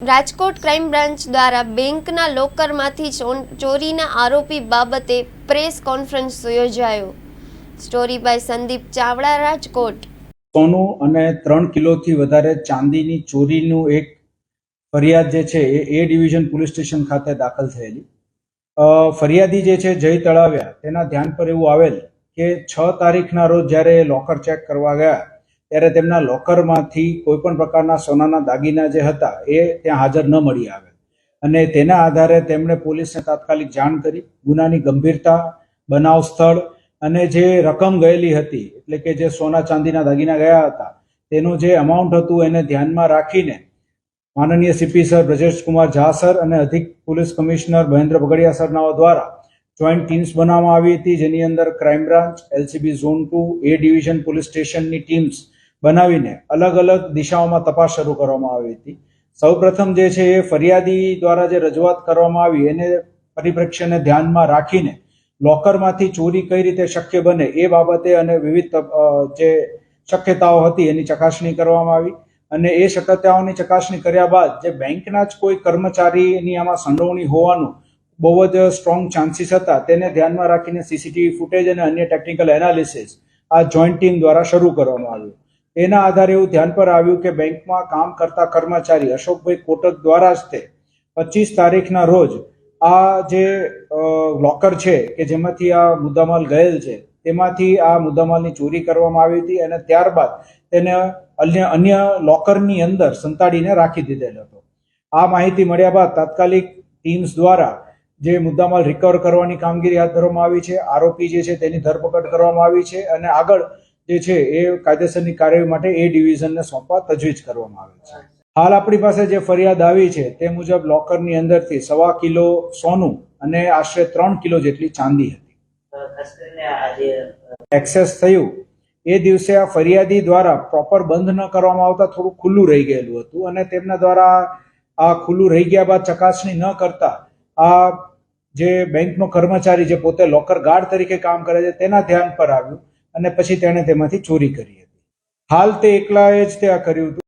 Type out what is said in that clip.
Rajkot crime branch દ્વારા બેંકના લોકરમાંથી ચોરીના આરોપી બાબતે પ્રેસ કોન્ફરન્સ યોજાયો. Story by Sandeep Chavda, Rajkot. સોનું અને ત્રણ કિલોથી વધારે ચાંદીની ચોરીનું એક ફરિયાદ જે છે એ એ ડિવિઝન પોલીસ સ્ટેશન ખાતે દાખલ થયેલી. ફરિયાદી જે છે જય તળાવ્યા. તેના ધ્યાન પર એવું આવેલ કે છ તારીખના રોજ જ્યારે લોકર ચેક કરવા ગયા ત્યારે તેમના લોકરમાંથી કોઈ પણ પ્રકારના સોનાના દાગીના જે હતા, એ ત્યાં હાજર ન મળી આવે. અને તેના આધારે તેમણે પોલીસને તાત્કાલિક જાણ કરી, ગુનાની ગંભીરતા, બનાવ સ્થળ અને જે રકમ ગયેલી હતી, એટલે કે જે સોના ચાંદીના દાગીના ગયા હતા, તેનું જે અમાઉન્ટ હતું એને ધ્યાનમાં રાખીને માનનીય CP sir Brajeshkumar Jha sir અને અધિક પોલીસ કમિશનર મહેન્દ્ર બગડિયા સરનાઓ દ્વારા જોઈન્ટ ટીમ્સ બનાવવામાં આવી હતી, જેની અંદર crime branch LCB zone two A division police સ્ટેશનની ટીમ્સ બનાવીને અલગ અલગ દિશાઓમાં તપાસ શરૂ કરવામાં આવી હતી. સૌપ્રથમ જે છે એ ફરિયાદી દ્વારા જે રજૂઆત કરવામાં આવી એને પરિપ્રેક્ષ્યને ધ્યાનમાં રાખીને લોકરમાંથી ચોરી કઈ રીતે શક્ય બને એ બાબતે અને વિવિધ જે શક્યતાઓ હતી એની ચકાસણી કરવામાં આવી અને એ શક્યતાઓની ચકાસણી કર્યા બાદ જે બેંકના જ કોઈ કર્મચારીની આમાં સંડોવણી હોવાનું બહુ જ સ્ટ્રોંગ ચાન્સીસ હતા તેને ધ્યાનમાં રાખીને સીસીટીવી ફૂટેજ અને અન્ય ટેકનિકલ એનાલિસિસ આ જોઈન્ટ ટીમ દ્વારા શરૂ કરવામાં આવ્યું. એના આધારે એવું ધ્યાન પર આવ્યું કે બેંકમાં કામ કરતા કર્મચારી અશોકભાઈ કોટક દ્વારા જ તે પચીસ તારીખના રોજ આ જે લોકર છે કે જેમાંથી આ મુદ્દામાલ ગયેલ છે, તેમાંથી આ મુદ્દામાલની ચોરી કરવામાં આવી હતી અને ત્યારબાદ તેને અન્ય અન્ય લોકરની અંદર સંતાડીને રાખી દીધેલ હતો. આ માહિતી મળ્યા બાદ તાત્કાલિક ટીમ્સ દ્વારા જે મુદ્દામાલ રિકવર કરવાની કામગીરી હાથ ધરવામાં આવી છે, આરોપી જે છે તેની ધરપકડ કરવામાં આવી છે અને આગળ જે છે એ કાયદેસરની કાર્યવાહી માટે એ ડિવિઝનને સોંપવા તજવીજ કરવામાં આવે છે. હાલ આપણી પાસે જે ફરિયાદ આવી છે તે મુજબ લોકરની અંદરથી સવા કિલો સોનું અને આશરે ત્રણ કિલો જેટલી ચાંદી હતી. એક્સેસ થયું. એ દિવસે આ ફરિયાદી દ્વારા પ્રોપર બંધ ન કરવામાં આવતા થોડું ખુલ્લું રહી ગયેલું હતું અને તેમના દ્વારા આ ખુલ્લું રહી ગયા બાદ ચકાસણી ન કરતા આ જે બેંકનો કર્મચારી જે પોતે લોકર ગાર્ડ તરીકે કામ કરે છે તેના ધ્યાન પર આવ્યું. અને પછી તેણે તેમાંથી ચોરી કરી હતી. હાલ તે એકલાએ જ તે આ કર્યું હતું.